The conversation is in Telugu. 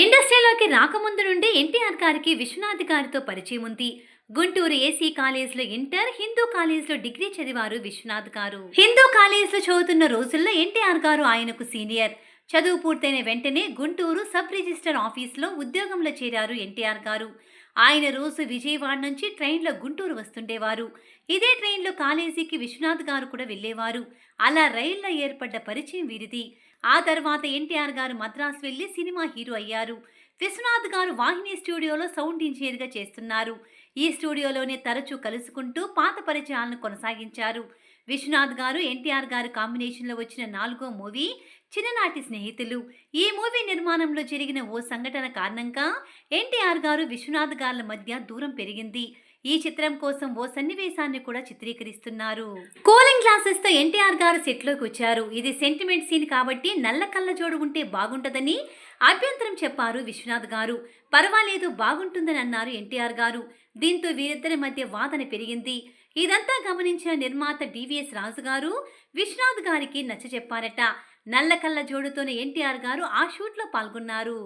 ఇండస్ట్రీలోకి రాకముందు నుండి ఎన్టీఆర్ గారికి విశ్వనాథ్ గారితో పరిచయం ఉంది. గుంటూరు ఏసీ కాలేజ్లో ఇంటర్ హిందూ కాలేజ్లో డిగ్రీ చదివారు విశ్వనాథ్ గారు. హిందూ కాలేజ్లో చదువుతున్న రోజుల్లో ఎన్టీఆర్ గారు ఆయనకు సీనియర్. చదువు పూర్తయిన వెంటనే గుంటూరు సబ్ రిజిస్టర్ ఆఫీస్లో ఉద్యోగంలో చేరారు ఎన్టీఆర్ గారు. ఆయన రోజు విజయవాడ నుంచి ట్రైన్లో గుంటూరు వస్తుండేవారు. ఇదే ట్రైన్లో కాలేజీకి విశ్వనాథ్ గారు కూడా వెళ్ళేవారు. అలా రైల్లో ఏర్పడ్డ పరిచయం వీరిది. ఆ తర్వాత ఎన్టీఆర్ గారు మద్రాసు వెళ్ళి సినిమా హీరో అయ్యారు. విశ్వనాథ్ గారు వాహిని స్టూడియోలో సౌండ్ ఇంజనీర్గా చేస్తున్నారు. ఈ స్టూడియోలోనే తరచూ కలుసుకుంటూ పాత పరిచయాలను కొనసాగించారు. విశ్వనాథ్ గారు ఎన్టీఆర్ గారు కాంబినేషన్లో వచ్చిన నాలుగో మూవీ చిన్ననాటి స్నేహితులు. ఈ మూవీ నిర్మాణంలో జరిగిన ఓ సంఘటన కారణంగా ఎన్టీఆర్ గారు విశ్వనాథ్ గార్ల మధ్య దూరం పెరిగింది. ఈ చిత్రం కోసం ఓ సన్నివేశాన్ని కూడా చిత్రీకరిస్తున్నారు. కూలింగ్ గ్లాసెస్తో ఎన్టీఆర్ గారు సెట్లోకి వచ్చారు. ఇది సెంటిమెంట్ సీన్ కాబట్టి నల్ల కళ్ళజోడు ఉంటే బాగుంటుందని అభ్యంతరం చెప్పారు విశ్వనాథ్ గారు. పర్వాలేదు బాగుంటుందని అన్నారు ఎన్టీఆర్ గారు. దీంతో వీరిద్దరి మధ్య వాదన పెరిగింది. ఇదంతా గమనించిన నిర్మాత డివిఎస్ రాజు గారు విశ్వనాథ్ గారికి నచ్చ చెప్పారట నల్ల కళ్ళ జోడుతోనే ఎన్టీఆర్ గారు ఆ షూట్లో పాల్గొన్నారు.